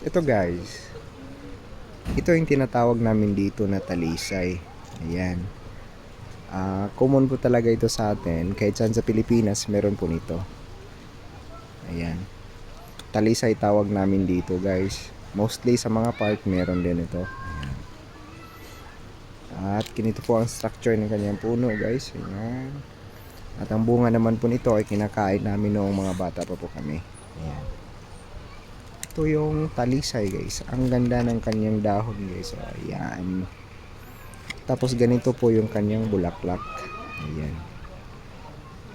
Ito guys. Ito yung tinatawag namin dito na talisay. Ayan. Ah, common po talaga ito sa atin. Kahit saan sa Pilipinas, meron po nito. Ayan. Talisay tawag namin dito guys. Mostly sa mga park, meron din ito. Ayan. At ganito po ang structure ng kanyang puno guys. Ayan. At ang bunga naman po nito ay kinakain namin noong mga bata pa po kami. Ayan. Ito yung talisay guys. Ang ganda ng kanyang dahon guys. So, ayan. Tapos ganito po yung kanyang bulaklak. Ayan.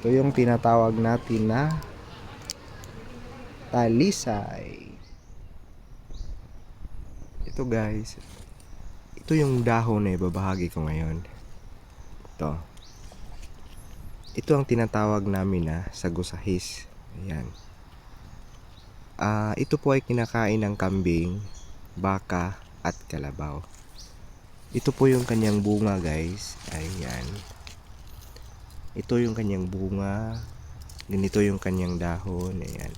Ito yung tinatawag natin na talisay. Ito guys. Ito yung dahon na ibabahagi ko ngayon. Ito. Ito ang tinatawag namin na sagusahis. Ayan. Ah, ito po ay kinakain ng kambing, baka, at kalabaw. Ito po yung kanyang bunga, guys. Ayan. Ito yung kanyang bunga. Ganito yung kanyang dahon. Ayan.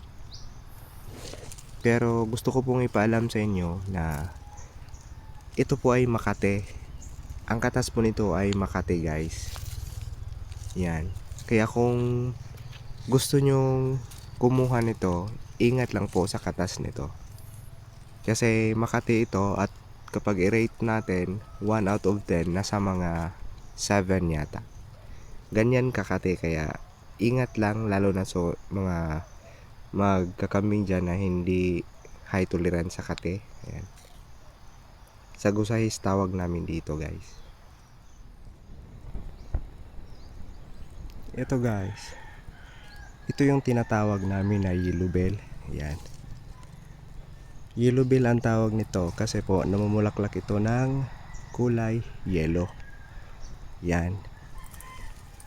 Pero gusto ko pong ipaalam sa inyo na ito po ay Makate. Ang katas po nito ay Makate, guys. Yan. Kaya kung gusto nyong kumuha nito, ingat lang po sa katas nito. Kasi Makati ito at kapag i-rate natin 1 out of 10 nasa mga 7 yata. Ganyan kakati kaya ingat lang lalo na so mga magkakambing dyan na hindi high tolerance sa kate. Ayan. Sagusahis tawag namin dito guys. Ito guys. Ito yung tinatawag namin na yellow bell. Yan. Yellow bell ang tawag nito kasi po namumulaklak ito ng kulay yellow. Yan.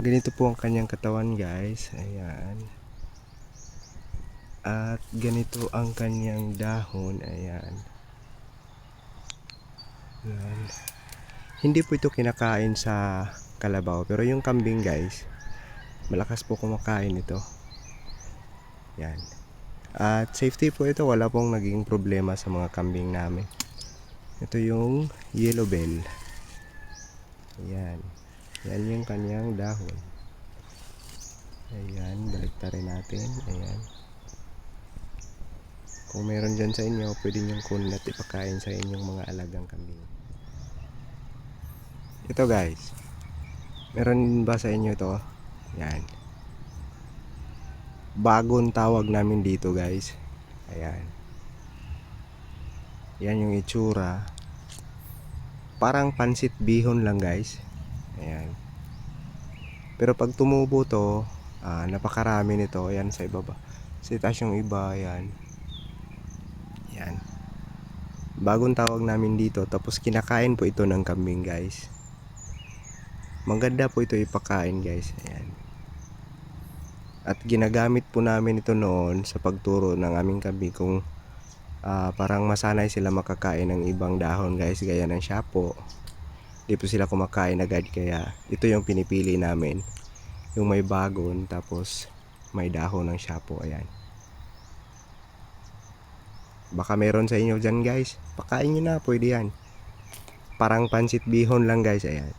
Ganito po ang kanyang katawan guys. Ayan. At ganito ang kanyang dahon. Ayan. Yan. Hindi po ito kinakain sa kalabaw. Pero yung kambing guys, malakas po kumakain ito. Yan. At safety po ito, wala pong naging problema sa mga kambing namin. Ito yung yellow bell. Ayan. Yan yung kanyang dahon. Ayan, baliktarin natin. Ayan. Kung meron dyan sa inyo, pwede niyong kunin at ipakain sa inyong mga alagang kambing. Ito guys. Meron ba sa inyo ito? Yan bagong tawag namin dito guys. Ayan. Yan yung itsura. Parang pansit bihon lang guys. Ayan. Pero pag tumubo to ah, napakarami nito. Ayan sa ibaba. Sa itaas yung iba ayan. Ayan. Bagong tawag namin dito. Tapos kinakain po ito ng kambing guys. Maganda po ito ipakain guys. Ayan at ginagamit po namin ito noon sa pagturo ng aming kambing kung ah, parang masanay sila makakain ng ibang dahon guys gaya ng shapo. Di po sila kumakain agad kaya ito yung pinipili namin. Yung may bagon tapos may dahon ng shapo ayan. Baka meron sa inyo dyan guys. Pakain nyo na pwede yan. Parang pansit bihon lang guys ayan